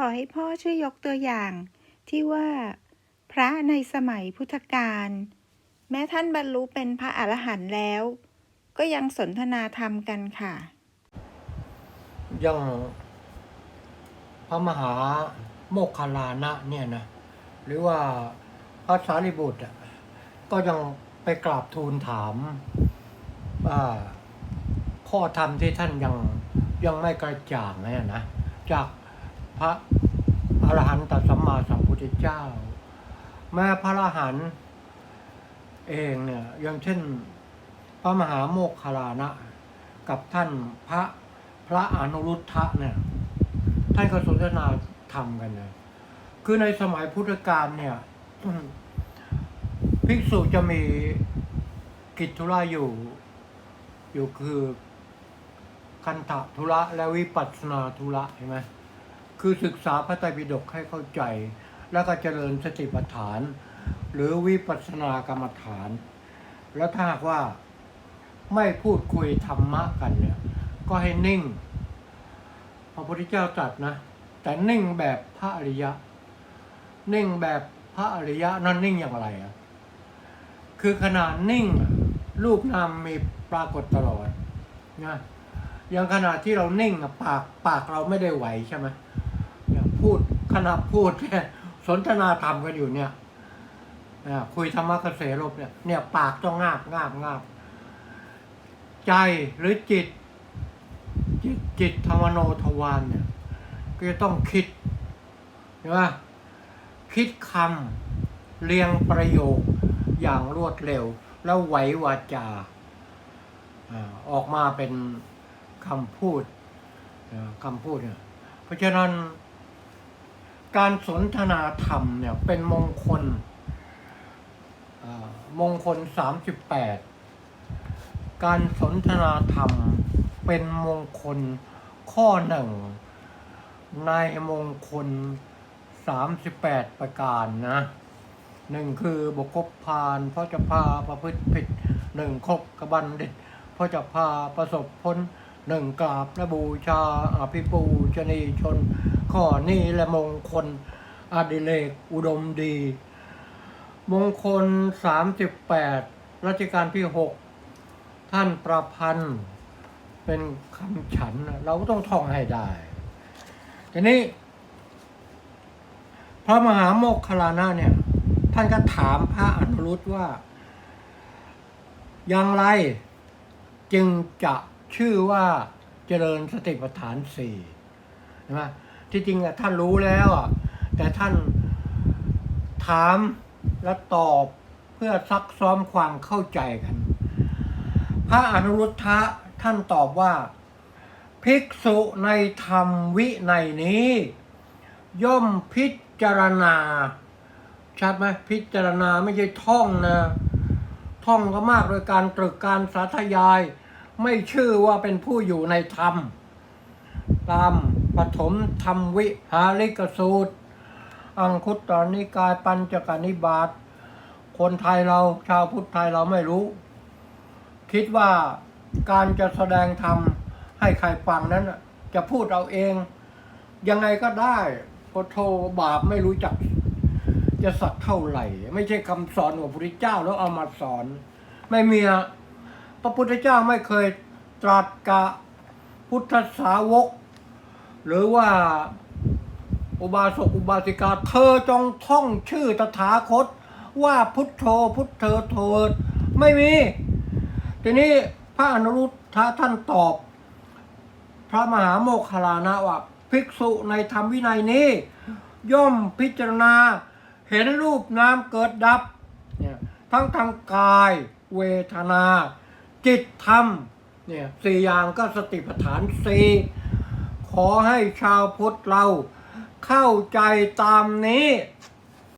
ขอให้พ่อช่วยยกตัวอย่าง ที่ว่า พระในสมัยพุทธกาลแม้ท่านบรรลุเป็นพระอรหันต์แล้ว ก็ยังสนทนาธรรมกันค่ะ อย่างพระมหาโมคคลานะเนี่ยนะ หรือว่าพระสารีบุตรก็ยังไปกราบทูลถามอ่าข้อธรรมที่ท่านยังยังไม่กระจ่างเนี่ยนะจาก พระอรหันตสัมมาสัมพุทธเจ้า แม้พระอรหันต์เองเนี่ยอย่างเช่น พระมหาโมคคลานะ กับท่านพระพระอนุรุทธะเนี่ยท่านก็สนทนาธรรมกันนะคือในสมัยพุทธกาลเนี่ยภิกษุจะมีกิจธุระอยู่ อยู่คือคันธะธุระและวิปัสสนาธุระใช่ไหม คือศึกษาพระไตรปิฎกให้เข้าใจ แล้วก็เจริญสติปัฏฐาน หรือวิปัสสนากรรมฐาน แล้วถ้าว่าไม่พูดคุยธรรมะกันเนี่ย ก็ให้นิ่ง พระพุทธเจ้าตรัสนะ แต่นิ่งแบบพระอริยะ นิ่งแบบพระอริยะนั่นนิ่งอย่างไรอะคือขนาดนิ่งรูปนามมีปรากฏตลอดนะอย่างขณะที่เรานิ่งปากปากเราไม่ได้ไหวใช่ไหม พูดขณะพูดเนี่ยสนทนาธรรมกันอยู่เนี่ยอ่าคุยธรรมะเกษรบเนี่ยเนี่ยปากต้องงาบงาบงาบใจหรือจิต จิตจิตธรรมโนทวารเนี่ย ก็จะต้องคิดใช่ไหมคิดคำเรียงประโยคอย่างรวดเร็ว แล้วไหววาจาอ่าออกมาเป็นคำพูดอ่าคำพูดเนี่ยเพราะฉะนั้น การสนทนาธรรมเนี่ยเป็นมงคลอ่ามงคลสามสิบแปดการสนทนาธรรมเป็นมงคลข้อหนึ่งในมงคลสามสิบแปดประการนะหนึ่งคือบกบพานเพราะจะพาประพฤติผิดหนึ่งคบกรบันเด็ดเพราะจะพาประสบพ้นหนึ่งกราบและบูชาอภิปูชนีชน ข้อนี้และมงคลอดิเลกอุดมดี มงคลสามสิบแปดรัชกาลที่หกท่านประพันธ์ เป็นคำฉัน เราก็ต้องท่องให้ได้ ทีนี้ พระมหาโมคคลลานะเนี่ย ท่านก็ถามพระอนุรุตว่า อย่างไรจึงจะชื่อว่าเจริญสติปัฏฐานสี่ใช่ไหม ที่จริงอะท่านรู้แล้วอะแต่ท่านถามและตอบเพื่อซักซ้อมความเข้าใจกัน พระอนุรุทธะท่านตอบว่า ภิกษุในธรรมวิในนี้ ย่อมพิจารณาชัดไหมพิจารณาไม่ใช่ท่องนะ ท่องก็มากโดยการตรึกการสาธยาย ไม่ชื่อว่าเป็นผู้อยู่ในธรรมตาม ปฐมธรรมวิหาริกสูตร อังคุตตนิกายปัญจกนิบาตคนไทยเราชาวพุทธไทยเราไม่รู้ คิดว่าการจะแสดงธรรมให้ใครฟังนั้น จะพูดเอาเอง ยังไงก็ได้พอโทบาปไม่รู้จัก จะสักเท่าไหร่ ไม่ใช่คำสอนของพระพุทธเจ้าแล้วเอามาสอน ไม่มีพระพุทธเจ้าไม่เคยตรัสกะพุทธสาวก หรือว่า อุบาสกอุบาสิกา เธอจงท่องชื่อตถาคต ว่าพุทโธพุทเธอโทษไม่มี ทีนี้พระอนุรุทธะท่านตอบ พระมหาโมคคลลานะว่าภิกษุในธรรมวินัยนี้ ย่อมพิจารณา เห็นรูปนามเกิดดับเนี่ยทั้งทางกายเวทนา จิตธรรมเนี่ยสี่อย่างก็สติปัฏฐานสี่ ขอให้ชาวพุทธเราเข้าใจตามนี้